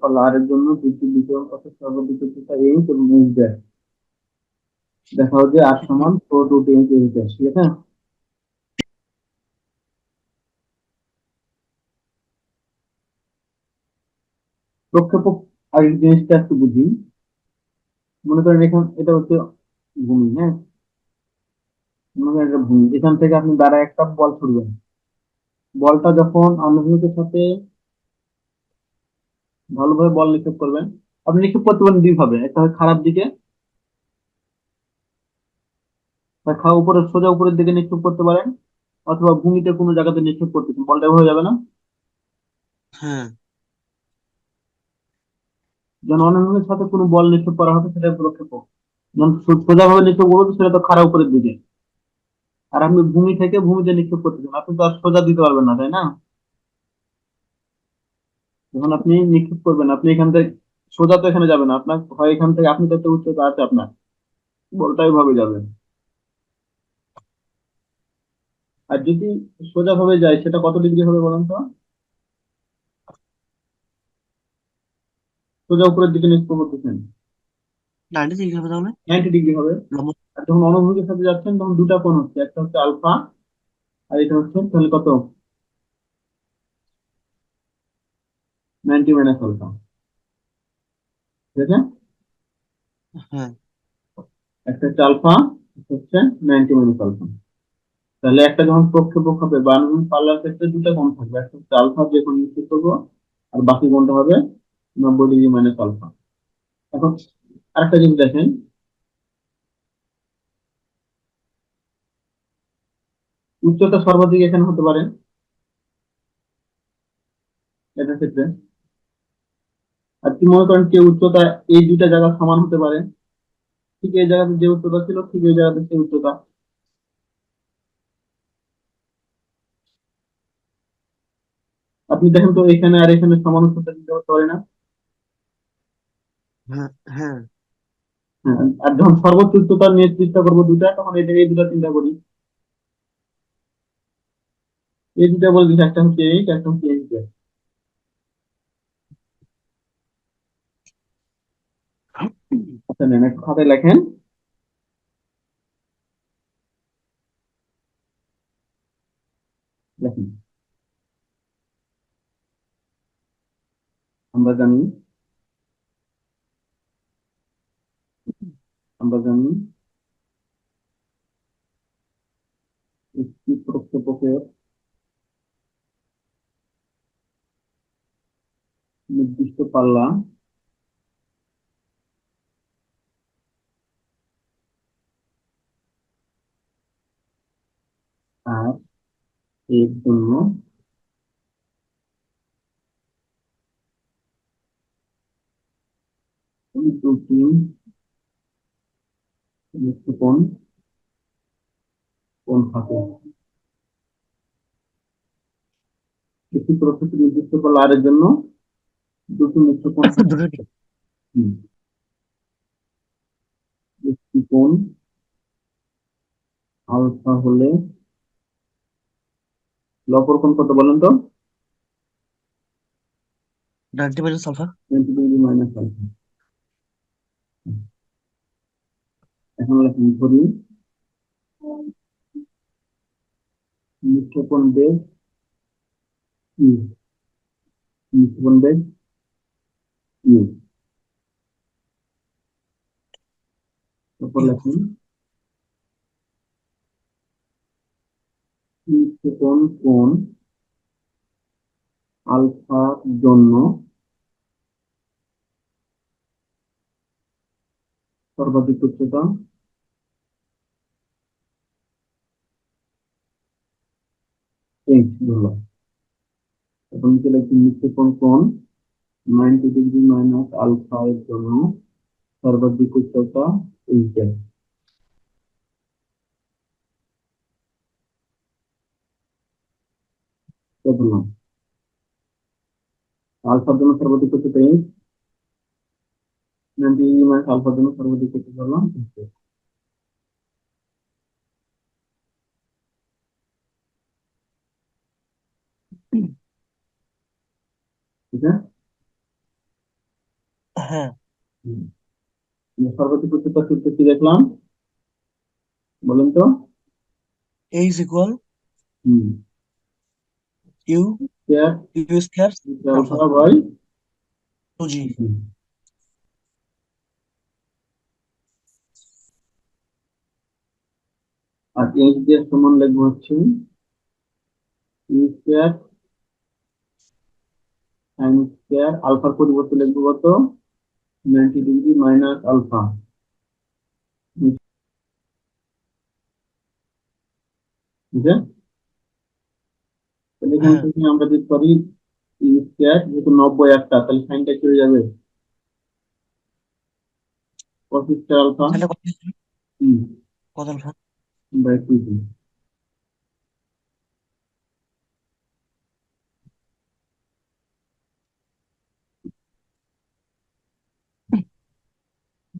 পাল্লা জন্য দুটি বিকরণ সর্বাধিক উচ্চতা এইচ দেখা হচ্ছে আর সমান ফোর প্রক্ষেপক আগে জিনিসটা একটু বুঝি। মনে করেন এখন, এটা হচ্ছে ভূমি হ্যাঁ? মনে করেন এটা ভূমি। এখান থেকে আপনি দ্বারা একটা বল ছুড়বেন। বলটা যখন অনুভূতির সাথে ভালোভাবে বল নিক্ষেপ করবেন আপনি নিক্ষেপ করতে পারেন দুই ভাবে। একটা হয় খারাপ দিকে উপরে সোজা উপরের দিকে নিক্ষেপ করতে পারেন অথবা ভূমিতে কোনো জায়গাতে নিক্ষেপ করতে পারেন। বলটা হয়ে যাবে না? হ্যাঁ। যেন অনুভূতির সাথে কোনো বল নিক্ষেপ করা হবে সেটা প্রক্ষেপক যেমন সোজা ভাবে নিক্ষেপ করব সেটা তো খারাপ উপরের দিকে। আর আপনি ভূমি থেকে ভূমিতে নিক্ষেপ করতে চান আপনি তো আর সোজা দিতে পারবেন না তাই না? যখন আপনি নিক্ষেপ করবেন আপনি এখান থেকে সোজা তো এখানে যাবেন আপনার হয় এখান থেকে আপনি তো একটা উচ্চতা আছে আপনার। বলটা ভাবে যাবে আর যদি সোজা ভাবে যায় সেটা কত ডিগ্রি হবে বলেন তো? সোজা উপরের দিকে নিক্ষেপ করতেছেন। নাইনটি সিক্স হবে তাহলে? নাইনটি ডিগ্রি হবে। যখন অনুভূতির সাথে যাচ্ছেন তখন দুটা কোণ হচ্ছে। একটা হচ্ছে আলফা আর এটা হচ্ছে তাহলে কত? Ninety minus alpha. ঠিক আছে? হ্যাঁ। একটা হচ্ছে আলফা হচ্ছে নাইনটি মাইনাস আলফা। তাহলে একটা যখন প্রক্ষেপক হবে বা অনুভূমিক পাল্লার ক্ষেত্রে দুটা কোণ থাকবে একটা হচ্ছে আলফা যে কোণ নিশ্চিত করব আর বাকি কোণটা হবে নব্বই ডিগ্রি মাইনাস আলফা। এখন আরেকটা জিনিস দেখেন উচ্চতা সর্বাধিক এখানে হতে পারে। এটার ক্ষেত্রে। আর কি মনে করেন যে উচ্চতা এই দুইটা জায়গা সমান হতে পারে? ঠিক এই জায়গাতে যে উচ্চতা ছিল ঠিক এই জায়গাতে সেই উচ্চতা। আপনি দেখেন তো এখানে আর এখানে সমান উচ্চতা দিতে করতে পারে না। হ্যাঁ হ্যাঁ। হ্যাঁ, আর যখন সর্বোচ্চ উচ্চতা নিয়ে চিন্তা করব দুটা তখন এই এই দুটা চিন্তা করি। এই দুটা বলে দিচ্ছি একটা হচ্ছে এইট একটা হচ্ছে এইট আচ্ছা লেখেন। আমরা জানি আমরা জানি পাল্লা আর এর জন্য কোণ কোণ থাকে। একটি নির্দিষ্ট পাল্লা আর এর জন্য দুটি কোণ? একটি কোণ আলফা হলে লপর কোণ কত বলেন তো? Ninety minus alpha twenty degree minus alpha এখন লেখেন ধরি। নিক্ষেপণ বেগ ইউ নিক্ষেপণ বেগ ইউ তারপর। লেখেন নিক্ষেপণ কোণ আলফার জন্য সর্বাধিক উচ্চতা এইচ ধরলাম এখন নিচে লিখছি নিক্ষেপণ কোণ নাইনটি ডিগ্রি মাইনাস আলফা এর জন্য সর্বাধিক উচ্চতা বললাম। আলফার জন্য সর্বাধিক উচ্চতা এইচ নাইনটি ডিগ্রি মাইনাস আলফার জন্য সর্বাধিক উচ্চতা ঠিক আছে হ্যাঁ। সর্বোচ্চ সূত্র কি দেখলাম? বলেন তো। হুম। স্কয়ার আলফা বাই 2g আর এইচ দিয়ে সমান লিখব হচ্ছে ইউ স্কয়ার সাইন স্কয়ার আলফার পরিবর্তে লিখব কত? নাইনটি ডিগ্রি মাইনাস আলফা ঠিক আছে তাহলে এখান হ্যাঁ। থেকে আমরা দিতে পারি ইউ স্কয়ার যেহেতু নব্বই একটা তাহলে সাইনটা কি হয়ে যাবে পঁচিশ আলফা তাহলে কত হুম কত alpha by two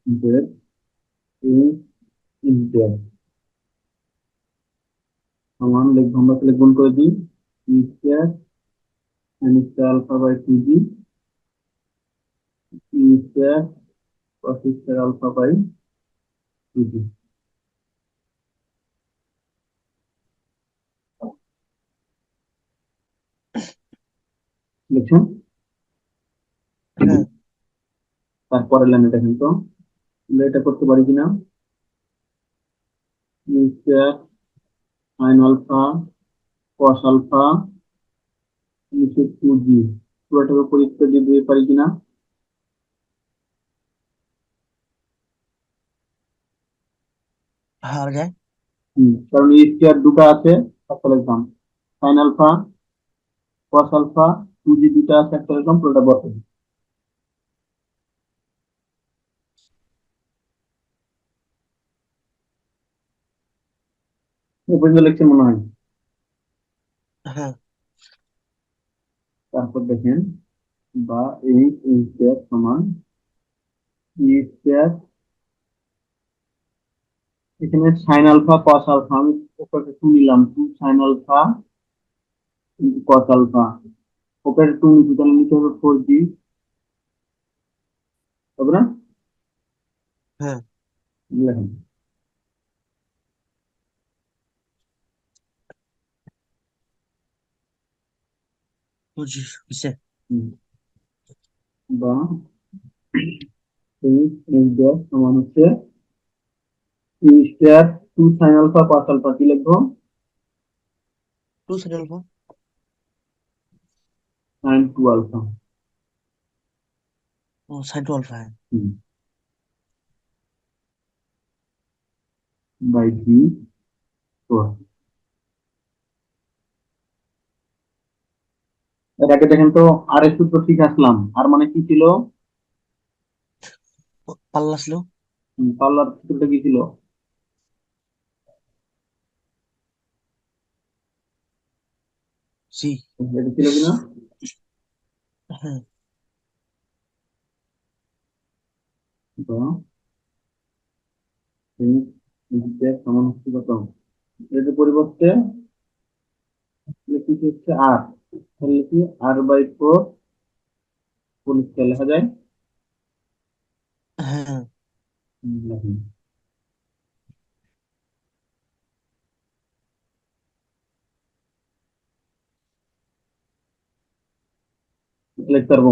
there is there সমান লিখব আমরা তাহলে গুণ করে দিই। E square sine square alpha by two G E square cos square alpha by two G লিখছেন হ্যাঁ। তারপরে লাইনে দেখেন তো। আমরা এটা করতে পারি কিনা? সাইন আলফা কস আলফা নিচে টু জি। পুরোটাকে পরিষ্কার দিয়ে দিতে পারি কিনা? হ্যাঁ কারণ স্কয়ার দুটো আছে একটা লিখলাম sine alpha cos alpha two G দুটো আছে একটা লিখলাম পুরোটা বসে এই পর্যন্ত লিখছেন মনে হয়। হ্যাঁ। তারপর দেখেন বা এই ই স্কয়ার সমান ই স্কয়ার এখানে সাইন আলফা কস আলফা আমি উপরে টু নিলাম two sine alpha cos alpha উপরে টু নিচ্ছি তাহলে নিচে হবে ফোর জি হবে না হ্যাঁ লেখেন বুঝছি বুঝছে হুম। বা এই এই ড্যাশ সমান হচ্ছে E square two sine alpha cos alpha কি লিখব two side alpha sine two alpha ও সাইড টু আলফা হ্যাঁ বাই জি ফোর এর আগে দেখেন তো আর এর সূত্র ঠিক আসলাম। আর মানে কি ছিল? পাল্লা ছিল? পাল্লার সূত্রটা কি ছিল? সি এটা ছিল কিনা? হ্যাঁ। সমান হচ্ছে কত? এটার পরিবর্তে হচ্ছে আর তাহলে লিখি R by four whole square লেখা যায় হ্যাঁ হুম, লেখেন। লিখতে পারব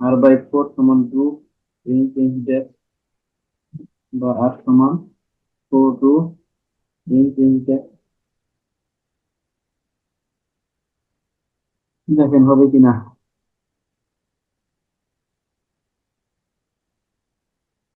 আর বাই ফোর সমান টু এই এই ড্যাশ বা আর সমান ফোর টু এই এই ড্যাশ দেখেন হবে কিনা